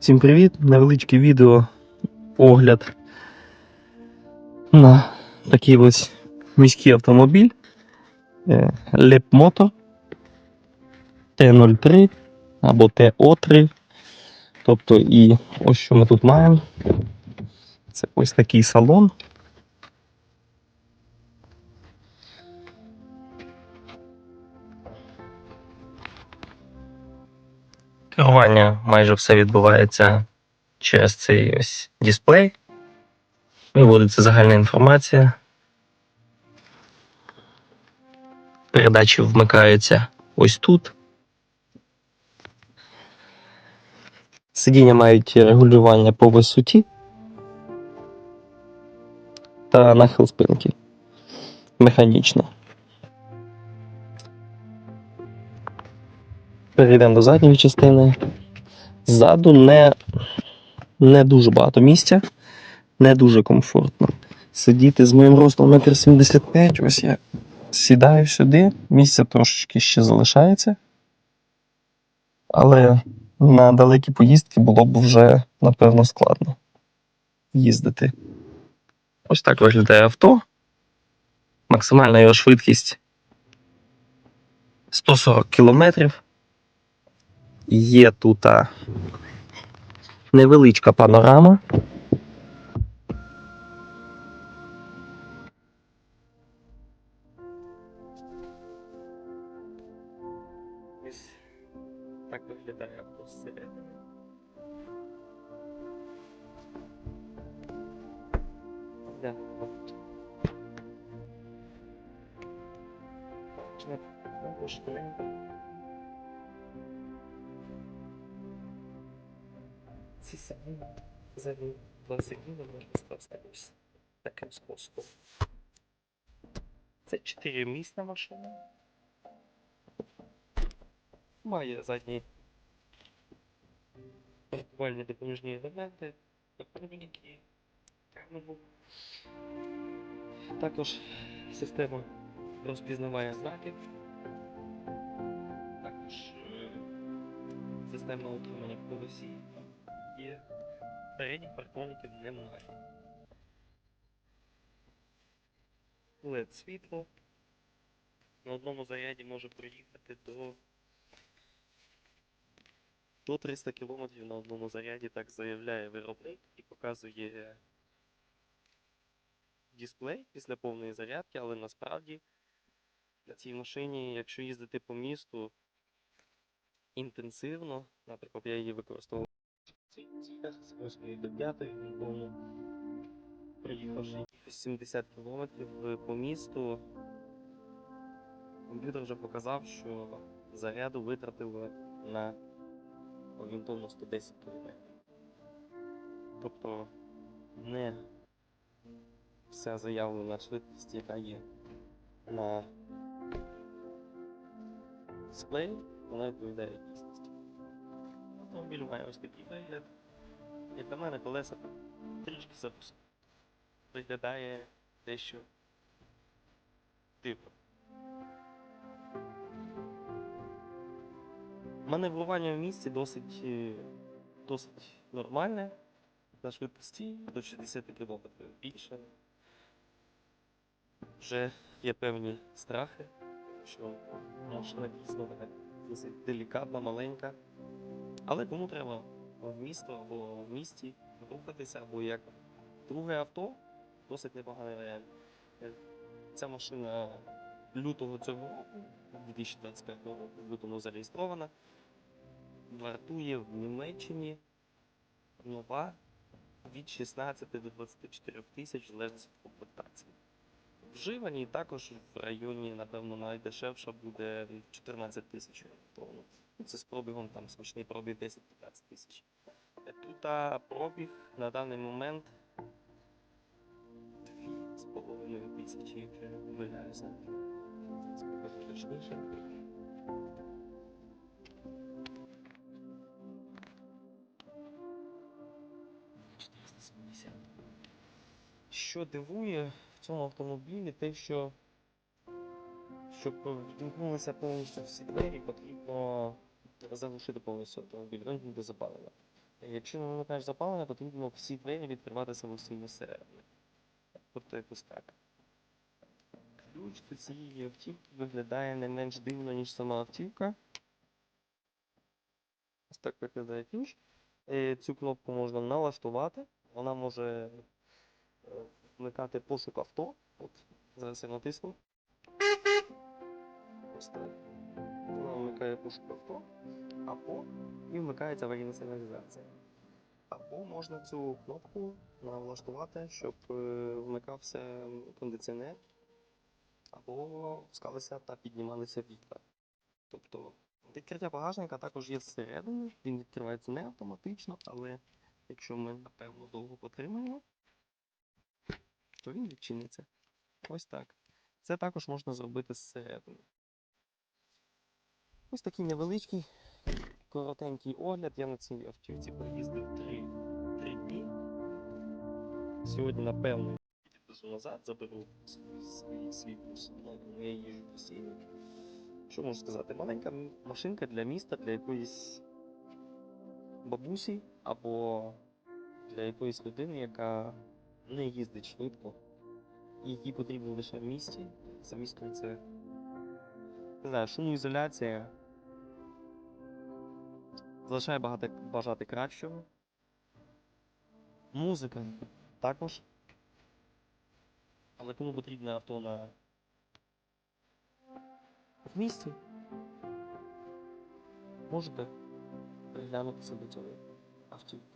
Всім привіт! Невеличке відео огляд на такий ось міський автомобіль е, Лепмото Т03 або ТО3. Тобто і ось що ми тут маємо. Це ось такий салон. Керування майже все відбувається через цей ось дисплей. Виводиться загальна інформація. Передачі вмикаються ось тут. Сидіння мають регулювання по висоті та нахил спинки. Механічно. Перейдемо до задньої частини. Ззаду не, не дуже багато місця, не дуже комфортно. Сидіти з моїм ростом 1,75 м, ось я сідаю сюди, місця трошечки ще залишається. Але на далекі поїздки було б вже, напевно, складно їздити. Ось так виглядає авто. Максимальна його швидкість 140 кілометрів. Є тут невеличка панорама. Так виглядає. Також ці самі сидіння можна ось таким способом. Це чотиримісна машина. Має задні паркувальні допоміжні елементи, камеру. Також система розпізнавання знаків. Також е, система утримання колесі є. Передніх парктроників немає. LED світло. На одному заряді може проїхати до до 300 км на одному заряді, так заявляє виробник і показує дисплей після повної зарядки, але насправді на цій машині, якщо їздити по місту інтенсивно, наприклад, я її використовував в цих з 8 до 5 нікому, проїхавши 70 км по місту, комп'ютер вже показав, що заряду витратили на орієнтовно 110 км. Тобто не вся заявлена швидкість, яка є на дисплеї, вона відповідає дійсності. Автомобіль має ось такий вигляд. Як на мене колеса трішки запуск. Виглядає дещо дивно. Маневрування в місті досить, е, досить нормальне. На швидкості до 60 км більше. Вже є певні страхи, що машина дійсно досить делікатна, маленька. Але кому треба в місто або в місті рухатися, або як друге авто, досить непоганий варіант. Е, Ця машина лютого цього року, 2025 року, лютому зареєстрована. Вартує в Німеччині нова від 16 до 24 тисяч залежно від комплектації. Вживані також в районі, напевно, найдешевша буде 14 тисяч орієнтовно. Ну, Це з пробігом там смачний пробіг 10-15 тисяч. Е, Тут пробіг на даний момент 2,5 тисячі, якщо я не. Що дивує в цьому автомобілі, те, що щоб вімкнулися повністю всі двері, потрібно заглушити повністю автомобіль, він буде запалено. Якщо не вимикаєш запалення, потрібно всі двері відкривати самостійно зсередини. Тобто якось так. Ключ до цієї автівки виглядає не менш дивно, ніж сама автівка. Ось так виглядає ключ. Е, Цю кнопку можна налаштувати. Вона може е, вмикати пошук авто. От, зараз я натисну. Ось так. Вмикає авто. Або і вмикається аварійна сигналізація. Або можна цю кнопку налаштувати, щоб е, вмикався кондиціонер, або опускалися та піднімалися вікна. Тобто відкриття багажника також є зсередини, він відкривається не автоматично, але якщо ми напевно довго потримаємо, то він відчиниться. Ось так. Це також можна зробити зсередини. Ось такий невеличкий коротенький огляд. Я на цій автівці проїздив 3, 3 дні. Сьогодні, напевно, підвезу назад, заберу свій, свій, бус. Ну, Я їжджу постійно. Що можу сказати? Маленька машинка для міста, для якоїсь бабусі або для якоїсь людини, яка не їздить швидко. І їй потрібно лише в місті. За містом це не знаю, шумоізоляція. Залишає багато бажати кращого. Музика також. Але кому потрібне авто на в місті, можете приглянутися до цього автівки.